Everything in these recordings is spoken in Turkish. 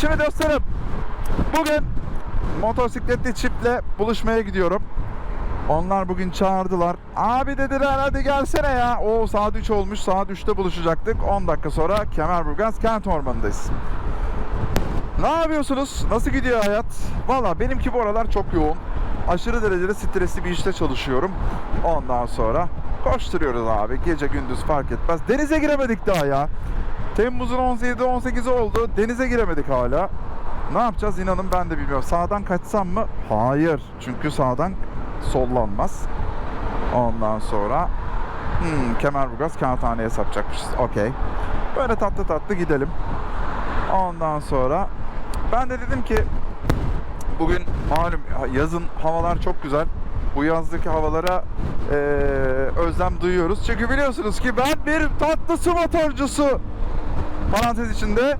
Şimdi dostlarım bugün motosikletli çiftle buluşmaya gidiyorum. Onlar bugün çağırdılar. Abi dediler hadi gelsene ya. O saat 3 olmuş. Saat 3'te buluşacaktık. 10 dakika sonra Kemerburgaz Kent Ormanı'ndayız. Ne yapıyorsunuz? Nasıl gidiyor hayat? Valla benimki bu aralar çok yoğun. Aşırı derecede stresli bir işte çalışıyorum. Ondan sonra koşturuyoruz abi. Gece gündüz fark etmez. Denize giremedik daha ya. Temmuz'un 17 18'i oldu. Denize giremedik hala. Ne yapacağız inanın ben de bilmiyorum. Sağdan kaçsam mı? Hayır. Çünkü sağdan sollanmaz. Ondan sonra hmm, Kemerburgaz kağıthaneye sapacakmışız. Okey. Böyle tatlı tatlı gidelim. Ondan sonra ben de dedim ki bugün malum yazın havalar çok güzel. Bu yazdaki havalara eee, özlem duyuyoruz. Çünkü biliyorsunuz ki ben bir tatlı su motorcusu. Parantez içinde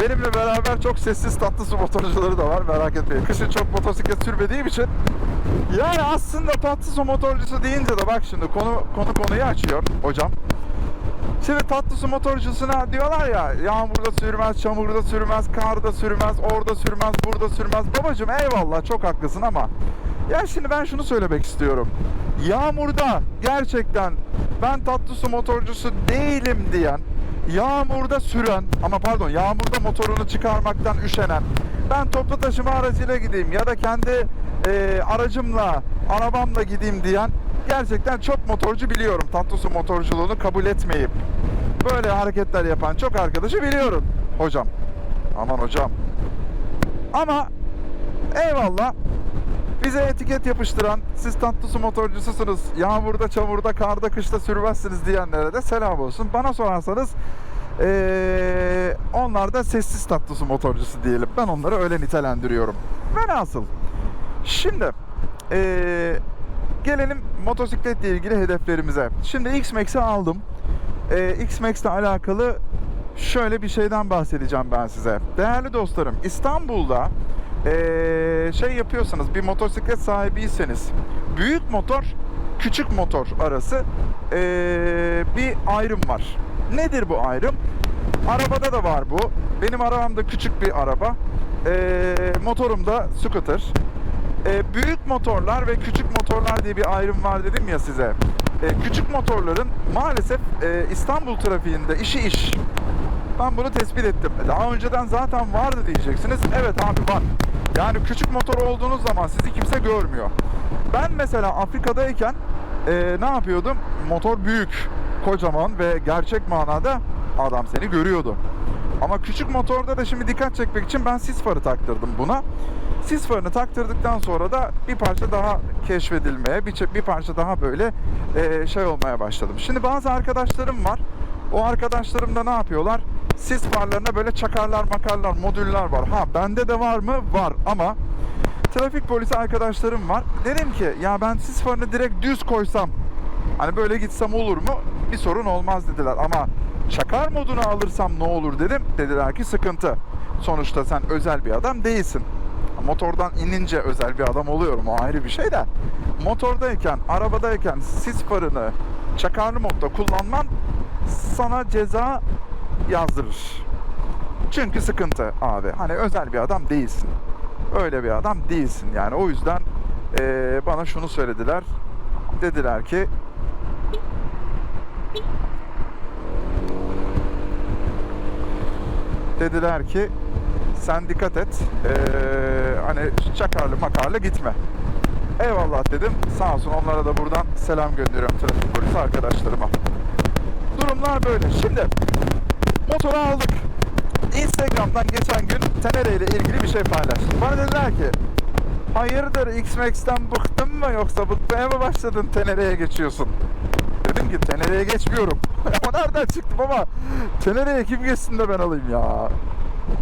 benimle beraber çok sessiz tatlı su motorcuları da var merak etmeyin. Kışın çok motosiklet sürmediğim için yani aslında tatlı su motorcusu deyince de bak şimdi konu konu konuyu açıyor hocam. Şimdi tatlı su motorcusuna diyorlar ya yağmurda sürmez, çamurda sürmez, karda sürmez, orada sürmez, burada sürmez. Babacım eyvallah çok haklısın ama ya şimdi ben şunu söylemek istiyorum. Yağmurda gerçekten ben tatlı su motorcusu değilim diyen, yağmurda süren ama pardon yağmurda motorunu çıkarmaktan üşenen, ben toplu taşıma aracıyla gideyim ya da kendi e, aracımla, arabamla gideyim diyen gerçekten çok motorcu biliyorum. Tatlı su motorculuğunu kabul etmeyip böyle hareketler yapan çok arkadaşı biliyorum hocam. Aman hocam. Ama eyvallah bize etiket yapıştıran siz tatlı su motorcususunuz. Yağmurda, çamurda, karda, kışta sürmezsiniz diyenlere de selam olsun. Bana sorarsanız eee, onlar da sessiz tatlı su motorcusu diyelim. Ben onları öyle nitelendiriyorum. Velhasıl. Şimdi eee, gelelim motosikletle ilgili hedeflerimize. Şimdi X-Max'i aldım. Eee X-Max'le alakalı şöyle bir şeyden bahsedeceğim ben size. Değerli dostlarım, İstanbul'da eee, şey yapıyorsanız, bir motosiklet sahibiyseniz, büyük motor, küçük motor arası eee, bir ayrım var. Nedir bu ayrım? Arabada da var bu. Benim arabam da küçük bir araba. Eee motorum da scooter. Büyük motorlar ve küçük motorlar diye bir ayrım var dedim ya size. Küçük motorların maalesef e, İstanbul trafiğinde işi iş. Ben bunu tespit ettim. Daha önceden zaten vardı diyeceksiniz. Evet abi var. Yani küçük motor olduğunuz zaman sizi kimse görmüyor. Ben mesela Afrika'dayken e, ne yapıyordum? Motor büyük, kocaman ve gerçek manada adam seni görüyordu. Ama küçük motorda da şimdi dikkat çekmek için ben sis farı taktırdım buna. Sis farını taktırdıktan sonra da bir parça daha keşfedilmeye, bir, bir parça daha böyle e, şey olmaya başladım. Şimdi bazı arkadaşlarım var. O arkadaşlarım da ne yapıyorlar? Sis farlarına böyle çakarlar makarlar, modüller var. Ha bende de var mı? Var ama trafik polisi arkadaşlarım var. Dedim ki ya ben sis farını direkt düz koysam hani böyle gitsem olur mu? Bir sorun olmaz dediler ama çakar modunu alırsam ne olur dedim. Dediler ki sıkıntı. Sonuçta sen özel bir adam değilsin. Motordan inince özel bir adam oluyorum o ayrı bir şey de. Motordayken, arabadayken sis farını çakarlı modda kullanman sana ceza yazdırır. Çünkü sıkıntı abi. Hani özel bir adam değilsin. Öyle bir adam değilsin yani. O yüzden eee, bana şunu söylediler. Dediler ki dediler ki sen dikkat et eee, hani çakarlı makarlı gitme. Eyvallah dedim. Sağ olsun onlara da buradan selam gönderiyorum trafik polisi arkadaşlarıma. Durumlar böyle. Şimdi motoru aldık. Instagram'dan geçen gün Tenere ile ilgili bir şey paylaştım. Bana dediler ki hayırdır X-Max'ten bıktın mı yoksa bıkmaya mı başladın Tenere'ye geçiyorsun? Dedim ki Tenere'ye geçmiyorum. o nereden çıktı baba? Tenere'ye kim geçsin de ben alayım ya.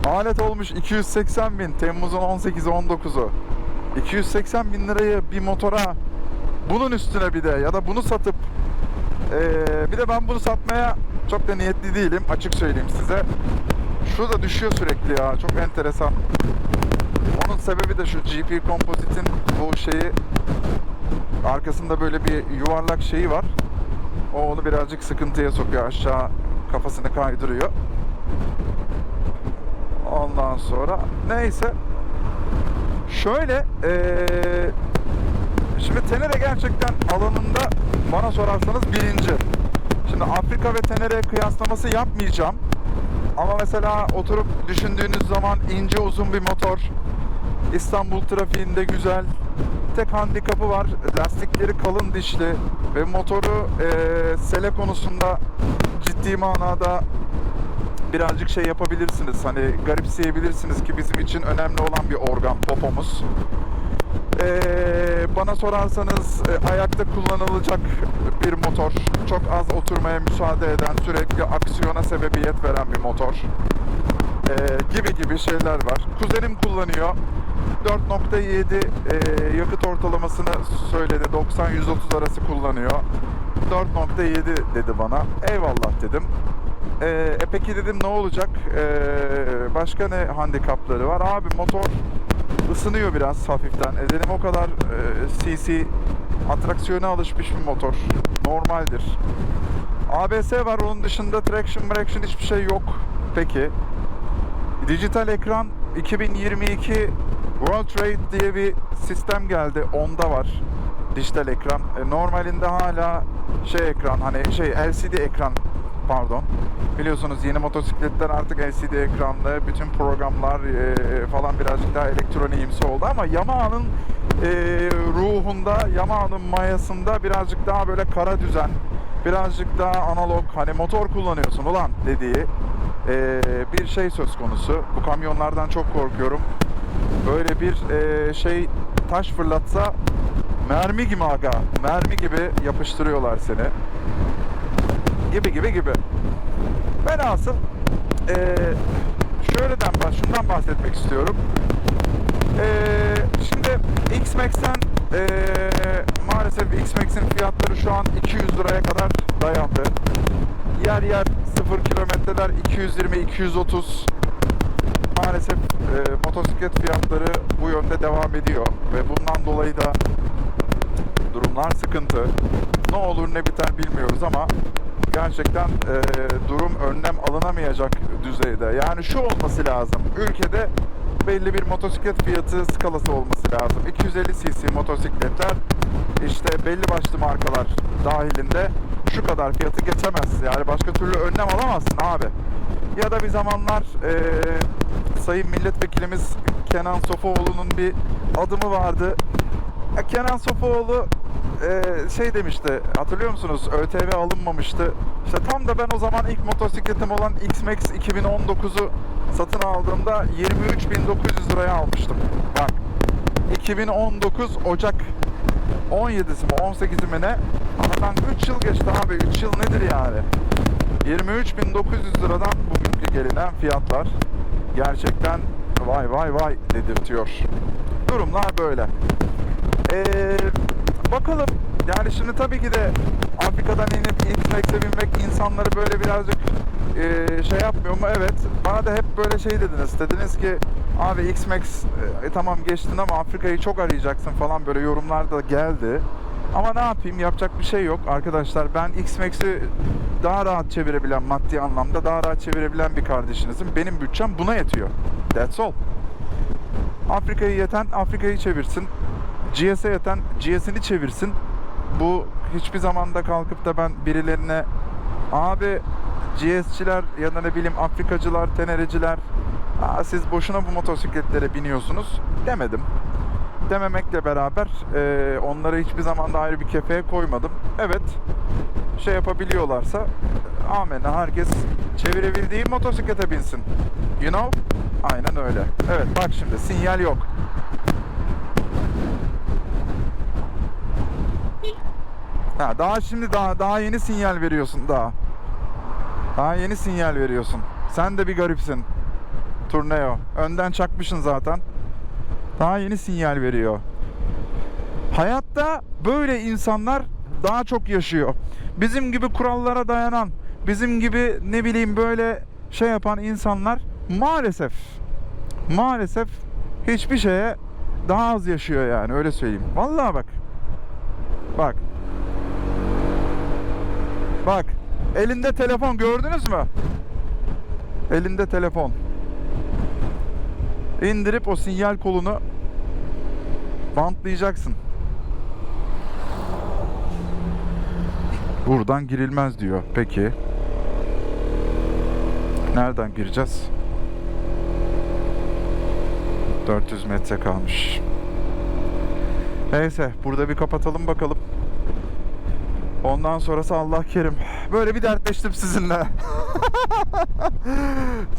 Alet olmuş 280 bin Temmuz'un 18'i 19'u. 280 bin lirayı bir motora bunun üstüne bir de ya da bunu satıp ee, bir de ben bunu satmaya çok da niyetli değilim açık söyleyeyim size. Şu da düşüyor sürekli ya çok enteresan. Onun sebebi de şu GP Composite'in bu şeyi arkasında böyle bir yuvarlak şeyi var. O onu birazcık sıkıntıya sokuyor aşağı kafasını kaydırıyor. Ondan sonra neyse. Şöyle eee şimdi Tenere gerçekten alanında bana sorarsanız birinci. Şimdi Afrika ve Tenere kıyaslaması yapmayacağım. Ama mesela oturup düşündüğünüz zaman ince uzun bir motor. İstanbul trafiğinde güzel. Tek handikapı var. Lastikleri kalın dişli ve motoru eee, sele konusunda ciddi manada birazcık şey yapabilirsiniz. Hani garipseyebilirsiniz ki bizim için önemli olan bir organ popomuz. Ee, bana sorarsanız e, ayakta kullanılacak bir motor. Çok az oturmaya müsaade eden, sürekli aksiyona sebebiyet veren bir motor. Ee, gibi gibi şeyler var. Kuzenim kullanıyor. 4.7 e, yakıt ortalamasını söyledi. 90-130 arası kullanıyor. 4.7 dedi bana. Eyvallah dedim. Ee, e peki dedim ne olacak? Ee, başka ne handikapları var? Abi motor ısınıyor biraz hafiften. E dedim o kadar e, cc atraksiyona alışmış bir motor. Normaldir. ABS var onun dışında traction traction hiçbir şey yok. Peki. Dijital ekran 2022 World Trade diye bir sistem geldi. Onda var. Dijital ekran. E, normalinde hala şey ekran hani şey LCD ekran pardon. Biliyorsunuz yeni motosikletler artık LCD ekranlı. Bütün programlar e, falan birazcık daha elektroniğimsi oldu ama Yamaha'nın e, ruhunda, Yamaha'nın mayasında birazcık daha böyle kara düzen, birazcık daha analog hani motor kullanıyorsun ulan dediği e, bir şey söz konusu. Bu kamyonlardan çok korkuyorum. Böyle bir e, şey taş fırlatsa mermi gibi aga, mermi gibi yapıştırıyorlar seni gibi gibi gibi. Ben asıl eee şöyleden şundan bahsetmek istiyorum. Eee şimdi X-Max'ten eee maalesef X-Max'in fiyatları şu an 200 liraya kadar dayandı. Yer yer 0 kilometreler 220-230 maalesef eee, motosiklet fiyatları bu yönde devam ediyor ve bundan dolayı da durumlar sıkıntı. Ne olur ne biter bilmiyoruz ama gerçekten e, durum önlem alınamayacak düzeyde. Yani şu olması lazım. Ülkede belli bir motosiklet fiyatı skalası olması lazım. 250 cc motosikletler işte belli başlı markalar dahilinde şu kadar fiyatı geçemez. Yani başka türlü önlem alamazsın abi. Ya da bir zamanlar e, Sayın Milletvekilimiz Kenan Sofuoğlu'nun bir adımı vardı. Kenan Sofuoğlu e, şey demişti hatırlıyor musunuz? ÖTV alınmamıştı. İşte tam da ben o zaman ilk motosikletim olan X-Max 2019'u satın aldığımda 23.900 liraya almıştım. Bak 2019 Ocak 17'si mi 18'i mi ne? Aradan 3 yıl geçti abi 3 yıl nedir yani? 23.900 liradan bugünkü gelinen fiyatlar gerçekten vay vay vay dedirtiyor. Durumlar böyle. Ee, bakalım. Yani şimdi tabii ki de Afrika'dan inip X-Max'e binmek insanları böyle birazcık e, şey yapmıyor mu? Evet. Bana da hep böyle şey dediniz. Dediniz ki abi X-Max e, tamam geçtin ama Afrika'yı çok arayacaksın falan böyle yorumlar da geldi. Ama ne yapayım yapacak bir şey yok arkadaşlar. Ben X-Max'i daha rahat çevirebilen maddi anlamda daha rahat çevirebilen bir kardeşinizim. Benim bütçem buna yetiyor. That's all. Afrika'yı yeten Afrika'yı çevirsin. GS'e yeten GS'ini çevirsin. Bu hiçbir zamanda kalkıp da ben birilerine abi GS'çiler ya da ne bileyim Afrikacılar, tenereciler Aa, siz boşuna bu motosikletlere biniyorsunuz demedim. Dememekle beraber e, onları hiçbir zaman da ayrı bir kefeye koymadım. Evet şey yapabiliyorlarsa amenna herkes çevirebildiği motosiklete binsin. You know? Aynen öyle. Evet bak şimdi sinyal yok. Ha, daha şimdi daha daha yeni sinyal veriyorsun daha. Daha yeni sinyal veriyorsun. Sen de bir garipsin. Turneo. Önden çakmışsın zaten. Daha yeni sinyal veriyor. Hayatta böyle insanlar daha çok yaşıyor. Bizim gibi kurallara dayanan, bizim gibi ne bileyim böyle şey yapan insanlar maalesef maalesef hiçbir şeye daha az yaşıyor yani öyle söyleyeyim. Vallahi bak. Bak. Bak. Elinde telefon gördünüz mü? Elinde telefon. indirip o sinyal kolunu bantlayacaksın. Buradan girilmez diyor. Peki. Nereden gireceğiz? 400 metre kalmış. Neyse burada bir kapatalım bakalım. Ondan sonrası Allah kerim. Böyle bir dertleştim sizinle.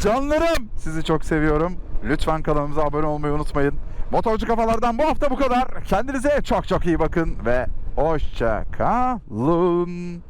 Canlarım sizi çok seviyorum. Lütfen kanalımıza abone olmayı unutmayın. Motorcu kafalardan bu hafta bu kadar. Kendinize çok çok iyi bakın ve hoşça kalın.